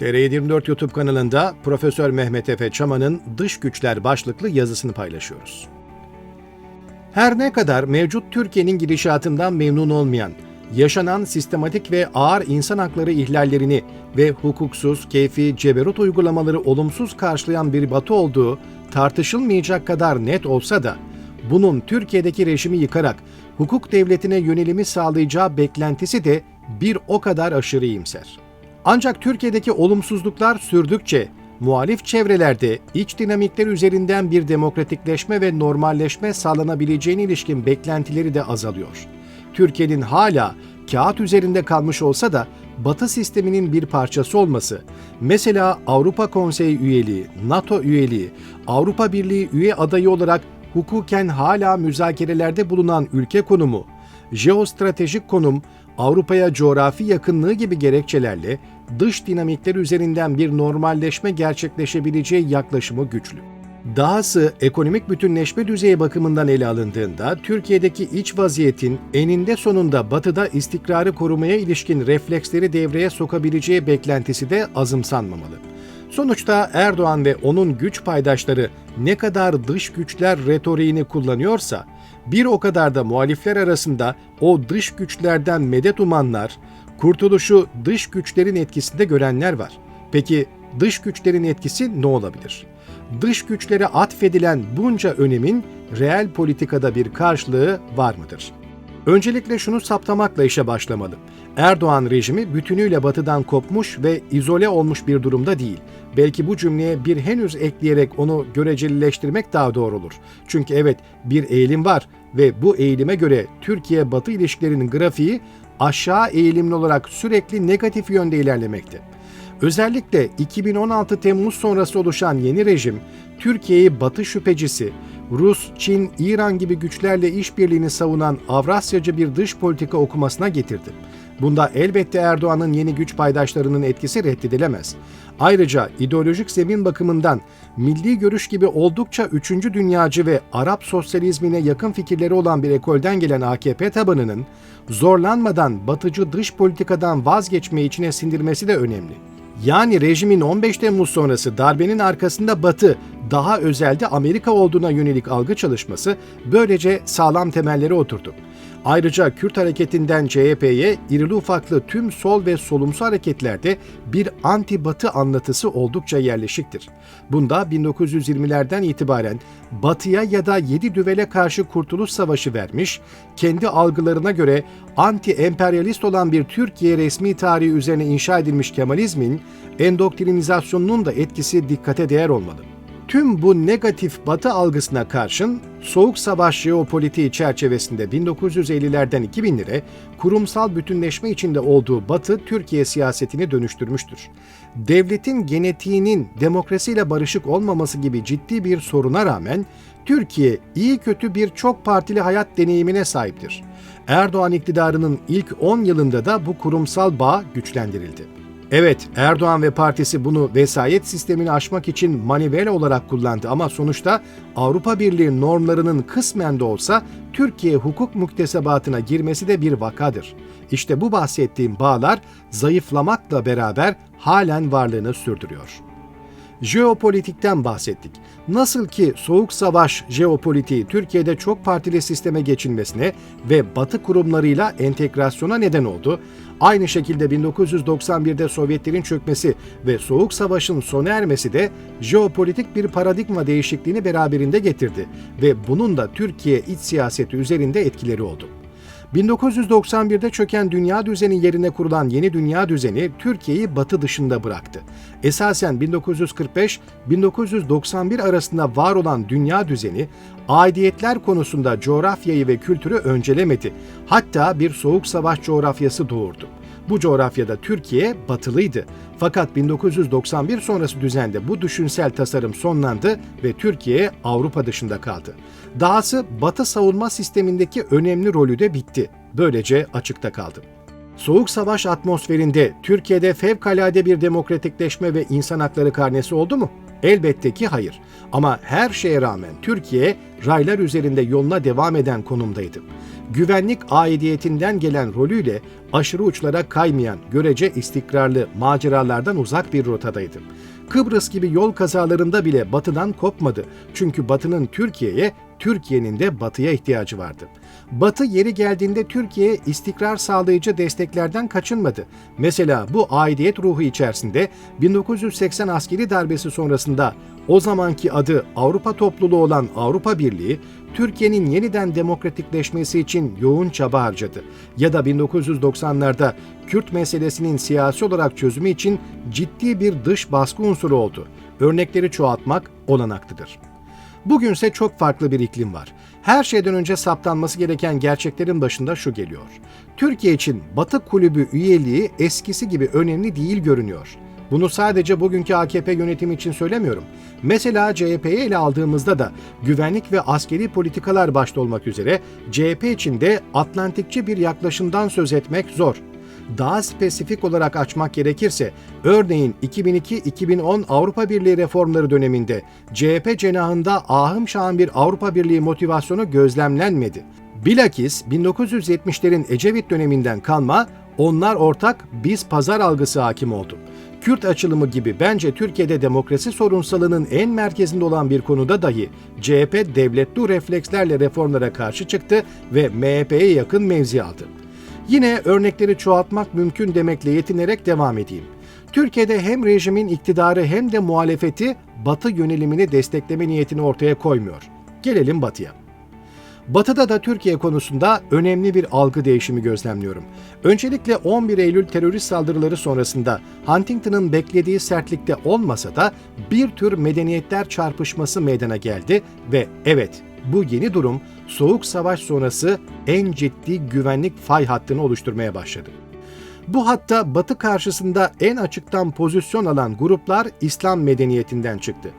TR24 YouTube kanalında Profesör Mehmet Efe Çaman'ın Dış Güçler başlıklı yazısını paylaşıyoruz. Her ne kadar mevcut Türkiye'nin gidişatından memnun olmayan, yaşanan sistematik ve ağır insan hakları ihlallerini ve hukuksuz, keyfi, ceberut uygulamaları olumsuz karşılayan bir batı olduğu tartışılmayacak kadar net olsa da, bunun Türkiye'deki rejimi yıkarak hukuk devletine yönelimi sağlayacağı beklentisi de bir o kadar aşırı iyimser. Ancak Türkiye'deki olumsuzluklar sürdükçe muhalif çevrelerde iç dinamikler üzerinden bir demokratikleşme ve normalleşme sağlanabileceğine ilişkin beklentileri de azalıyor. Türkiye'nin hala kağıt üzerinde kalmış olsa da Batı sisteminin bir parçası olması, mesela Avrupa Konseyi üyeliği, NATO üyeliği, Avrupa Birliği üye adayı olarak hukuken hala müzakerelerde bulunan ülke konumu, jeostratejik konum, Avrupa'ya coğrafi yakınlığı gibi gerekçelerle dış dinamikler üzerinden bir normalleşme gerçekleşebileceği yaklaşımı güçlü. Dahası ekonomik bütünleşme düzeyi bakımından ele alındığında Türkiye'deki iç vaziyetin eninde sonunda batıda istikrarı korumaya ilişkin refleksleri devreye sokabileceği beklentisi de azımsanmamalı. Sonuçta Erdoğan ve onun güç paydaşları ne kadar dış güçler retoriğini kullanıyorsa, bir o kadar da muhalifler arasında o dış güçlerden medet umanlar, kurtuluşu dış güçlerin etkisinde görenler var. Peki dış güçlerin etkisi ne olabilir? Dış güçlere atfedilen bunca önemin reel politikada bir karşılığı var mıdır? Öncelikle şunu saptamakla işe başlamalı. Erdoğan rejimi bütünüyle batıdan kopmuş ve izole olmuş bir durumda değil. Belki bu cümleye bir henüz ekleyerek onu görecelileştirmek daha doğru olur. Çünkü evet bir eğilim var ve bu eğilime göre Türkiye-Batı ilişkilerinin grafiği aşağı eğilimli olarak sürekli negatif yönde ilerlemekte. Özellikle 2016 Temmuz sonrası oluşan yeni rejim, Türkiye'yi Batı şüphecisi, Rus, Çin, İran gibi güçlerle işbirliğini savunan Avrasyacı bir dış politika okumasına getirdi. Bunda elbette Erdoğan'ın yeni güç paydaşlarının etkisi reddedilemez. Ayrıca ideolojik zemin bakımından milli görüş gibi oldukça üçüncü dünyacı ve Arap sosyalizmine yakın fikirleri olan bir ekolden gelen AKP tabanının zorlanmadan batıcı dış politikadan vazgeçmeyi içine sindirmesi de önemli. Yani rejimin 15 Temmuz sonrası darbenin arkasında Batı, daha özelde Amerika olduğuna yönelik algı çalışması böylece sağlam temelleri oturdu. Ayrıca Kürt hareketinden CHP'ye irili ufaklı tüm sol ve solumsu hareketlerde bir anti-Batı anlatısı oldukça yerleşiktir. Bunda 1920'lerden itibaren Batı'ya ya da Yedi Düvel'e karşı Kurtuluş Savaşı vermiş, kendi algılarına göre anti-emperyalist olan bir Türkiye resmi tarihi üzerine inşa edilmiş Kemalizmin endoktrinizasyonunun da etkisi dikkate değer olmalı. Tüm bu negatif batı algısına karşın Soğuk Savaş jeopolitiği çerçevesinde 1950'lerden 2000'lere kurumsal bütünleşme içinde olduğu Batı Türkiye siyasetini dönüştürmüştür. Devletin genetiğinin demokrasiyle barışık olmaması gibi ciddi bir soruna rağmen Türkiye iyi kötü bir çok partili hayat deneyimine sahiptir. Erdoğan iktidarının ilk 10 yılında da bu kurumsal bağ güçlendirildi. Evet, Erdoğan ve partisi bunu vesayet sistemini aşmak için manivela olarak kullandı ama sonuçta Avrupa Birliği normlarının kısmen de olsa Türkiye hukuk muktesebatına girmesi de bir vakadır. İşte bu bahsettiğim bağlar zayıflamakla beraber halen varlığını sürdürüyor jeopolitikten bahsettik. Nasıl ki Soğuk Savaş jeopolitiği Türkiye'de çok partili sisteme geçilmesine ve Batı kurumlarıyla entegrasyona neden oldu, aynı şekilde 1991'de Sovyetlerin çökmesi ve Soğuk Savaş'ın sona ermesi de jeopolitik bir paradigma değişikliğini beraberinde getirdi ve bunun da Türkiye iç siyaseti üzerinde etkileri oldu. 1991'de çöken dünya düzeni yerine kurulan yeni dünya düzeni Türkiye'yi batı dışında bıraktı. Esasen 1945-1991 arasında var olan dünya düzeni aidiyetler konusunda coğrafyayı ve kültürü öncelemedi. Hatta bir soğuk savaş coğrafyası doğurdu. Bu coğrafyada Türkiye batılıydı. Fakat 1991 sonrası düzende bu düşünsel tasarım sonlandı ve Türkiye Avrupa dışında kaldı. Dahası Batı savunma sistemindeki önemli rolü de bitti. Böylece açıkta kaldı. Soğuk savaş atmosferinde Türkiye'de fevkalade bir demokratikleşme ve insan hakları karnesi oldu mu? Elbette ki hayır. Ama her şeye rağmen Türkiye raylar üzerinde yoluna devam eden konumdaydı. Güvenlik aidiyetinden gelen rolüyle aşırı uçlara kaymayan, görece istikrarlı maceralardan uzak bir rotadaydı. Kıbrıs gibi yol kazalarında bile batıdan kopmadı. Çünkü batının Türkiye'ye, Türkiye'nin de batıya ihtiyacı vardı. Batı yeri geldiğinde Türkiye'ye istikrar sağlayıcı desteklerden kaçınmadı. Mesela bu aidiyet ruhu içerisinde 1980 askeri darbesi sonrasında o zamanki adı Avrupa topluluğu olan Avrupa Birliği, Türkiye'nin yeniden demokratikleşmesi için yoğun çaba harcadı. Ya da 1990'larda Kürt meselesinin siyasi olarak çözümü için ciddi bir dış baskı unsuru oldu. Örnekleri çoğaltmak olanaklıdır. Bugünse çok farklı bir iklim var. Her şeyden önce saptanması gereken gerçeklerin başında şu geliyor. Türkiye için Batı Kulübü üyeliği eskisi gibi önemli değil görünüyor. Bunu sadece bugünkü AKP yönetimi için söylemiyorum. Mesela CHP'yi ele aldığımızda da güvenlik ve askeri politikalar başta olmak üzere CHP için de Atlantikçi bir yaklaşımdan söz etmek zor. Daha spesifik olarak açmak gerekirse, örneğin 2002-2010 Avrupa Birliği reformları döneminde CHP cenahında ahım şahım bir Avrupa Birliği motivasyonu gözlemlenmedi. Bilakis 1970'lerin Ecevit döneminden kalma, onlar ortak biz pazar algısı hakim oldu. Kürt açılımı gibi bence Türkiye'de demokrasi sorunsalının en merkezinde olan bir konuda dahi CHP devletli reflekslerle reformlara karşı çıktı ve MHP'ye yakın mevzi aldı. Yine örnekleri çoğaltmak mümkün demekle yetinerek devam edeyim. Türkiye'de hem rejimin iktidarı hem de muhalefeti Batı yönelimini destekleme niyetini ortaya koymuyor. Gelelim Batı'ya. Batı'da da Türkiye konusunda önemli bir algı değişimi gözlemliyorum. Öncelikle 11 Eylül terörist saldırıları sonrasında Huntington'ın beklediği sertlikte olmasa da bir tür medeniyetler çarpışması meydana geldi ve evet bu yeni durum Soğuk Savaş sonrası en ciddi güvenlik fay hattını oluşturmaya başladı. Bu hatta Batı karşısında en açıktan pozisyon alan gruplar İslam medeniyetinden çıktı.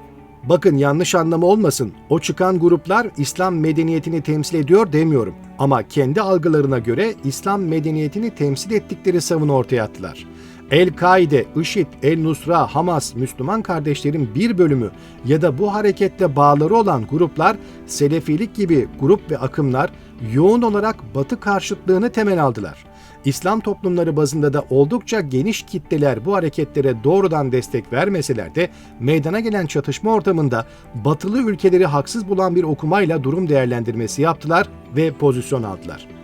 Bakın yanlış anlama olmasın. O çıkan gruplar İslam medeniyetini temsil ediyor demiyorum. Ama kendi algılarına göre İslam medeniyetini temsil ettikleri savunu ortaya attılar. El-Kaide, IŞİD, El-Nusra, Hamas, Müslüman kardeşlerin bir bölümü ya da bu harekette bağları olan gruplar, Selefilik gibi grup ve akımlar yoğun olarak Batı karşıtlığını temel aldılar. İslam toplumları bazında da oldukça geniş kitleler bu hareketlere doğrudan destek vermeseler de meydana gelen çatışma ortamında batılı ülkeleri haksız bulan bir okumayla durum değerlendirmesi yaptılar ve pozisyon aldılar.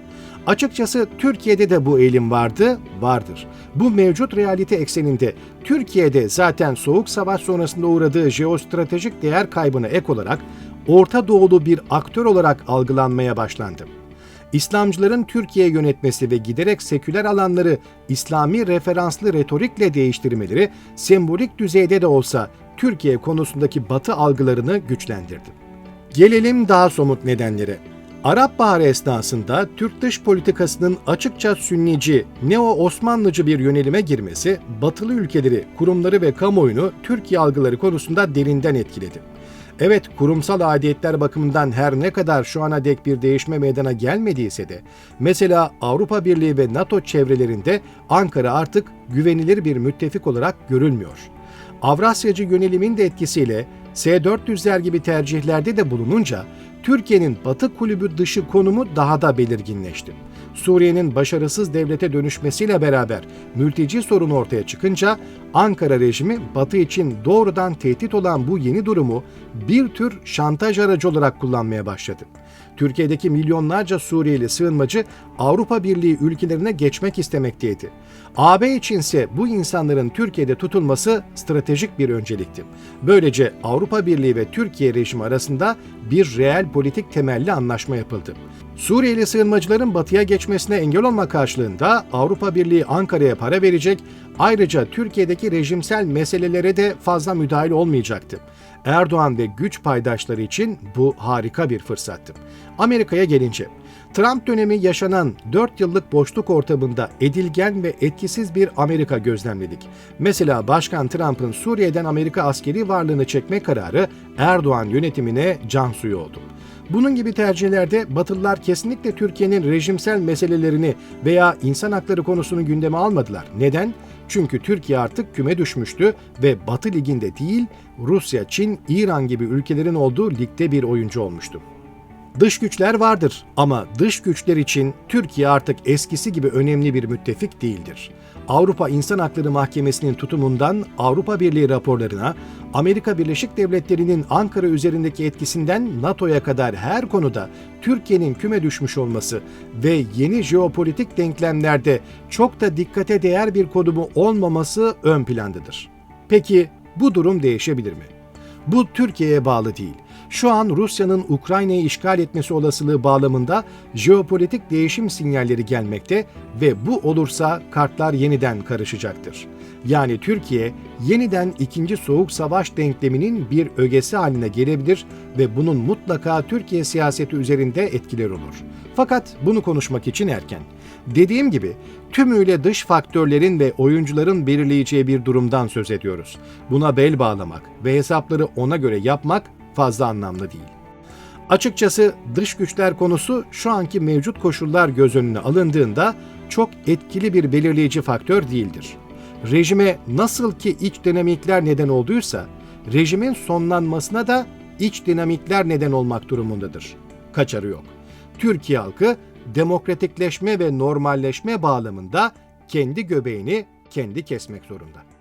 Açıkçası Türkiye'de de bu eğilim vardı, vardır. Bu mevcut realite ekseninde Türkiye'de zaten Soğuk Savaş sonrasında uğradığı jeostratejik değer kaybına ek olarak Orta Doğulu bir aktör olarak algılanmaya başlandı. İslamcıların Türkiye yönetmesi ve giderek seküler alanları İslami referanslı retorikle değiştirmeleri sembolik düzeyde de olsa Türkiye konusundaki batı algılarını güçlendirdi. Gelelim daha somut nedenlere. Arap Baharı esnasında Türk dış politikasının açıkça sünnici, neo-Osmanlıcı bir yönelime girmesi, batılı ülkeleri, kurumları ve kamuoyunu Türkiye algıları konusunda derinden etkiledi. Evet kurumsal adiyetler bakımından her ne kadar şu ana dek bir değişme meydana gelmediyse de mesela Avrupa Birliği ve NATO çevrelerinde Ankara artık güvenilir bir müttefik olarak görülmüyor. Avrasyacı yönelimin de etkisiyle S-400'ler gibi tercihlerde de bulununca Türkiye'nin Batı kulübü dışı konumu daha da belirginleşti. Suriye'nin başarısız devlete dönüşmesiyle beraber mülteci sorunu ortaya çıkınca Ankara rejimi Batı için doğrudan tehdit olan bu yeni durumu bir tür şantaj aracı olarak kullanmaya başladı. Türkiye'deki milyonlarca Suriyeli sığınmacı Avrupa Birliği ülkelerine geçmek istemekteydi. AB içinse bu insanların Türkiye'de tutulması stratejik bir öncelikti. Böylece Avrupa Birliği ve Türkiye rejimi arasında bir reel politik temelli anlaşma yapıldı. Suriyeli sığınmacıların batıya geçmesine engel olma karşılığında Avrupa Birliği Ankara'ya para verecek, ayrıca Türkiye'deki rejimsel meselelere de fazla müdahale olmayacaktı. Erdoğan ve güç paydaşları için bu harika bir fırsattı. Amerika'ya gelince, Trump dönemi yaşanan 4 yıllık boşluk ortamında edilgen ve etkisiz bir Amerika gözlemledik. Mesela Başkan Trump'ın Suriye'den Amerika askeri varlığını çekme kararı Erdoğan yönetimine can suyu oldu. Bunun gibi tercihlerde Batılılar kesinlikle Türkiye'nin rejimsel meselelerini veya insan hakları konusunu gündeme almadılar. Neden? Çünkü Türkiye artık küme düşmüştü ve Batı Ligi'nde değil, Rusya, Çin, İran gibi ülkelerin olduğu ligde bir oyuncu olmuştu. Dış güçler vardır ama dış güçler için Türkiye artık eskisi gibi önemli bir müttefik değildir. Avrupa İnsan Hakları Mahkemesi'nin tutumundan Avrupa Birliği raporlarına, Amerika Birleşik Devletleri'nin Ankara üzerindeki etkisinden NATO'ya kadar her konuda Türkiye'nin küme düşmüş olması ve yeni jeopolitik denklemlerde çok da dikkate değer bir konumu olmaması ön plandadır. Peki bu durum değişebilir mi? Bu Türkiye'ye bağlı değil. Şu an Rusya'nın Ukrayna'yı işgal etmesi olasılığı bağlamında jeopolitik değişim sinyalleri gelmekte ve bu olursa kartlar yeniden karışacaktır. Yani Türkiye yeniden ikinci soğuk savaş denkleminin bir ögesi haline gelebilir ve bunun mutlaka Türkiye siyaseti üzerinde etkiler olur. Fakat bunu konuşmak için erken. Dediğim gibi tümüyle dış faktörlerin ve oyuncuların belirleyeceği bir durumdan söz ediyoruz. Buna bel bağlamak ve hesapları ona göre yapmak fazla anlamlı değil. Açıkçası dış güçler konusu şu anki mevcut koşullar göz önüne alındığında çok etkili bir belirleyici faktör değildir. Rejime nasıl ki iç dinamikler neden olduysa, rejimin sonlanmasına da iç dinamikler neden olmak durumundadır. Kaçarı yok. Türkiye halkı demokratikleşme ve normalleşme bağlamında kendi göbeğini kendi kesmek zorunda.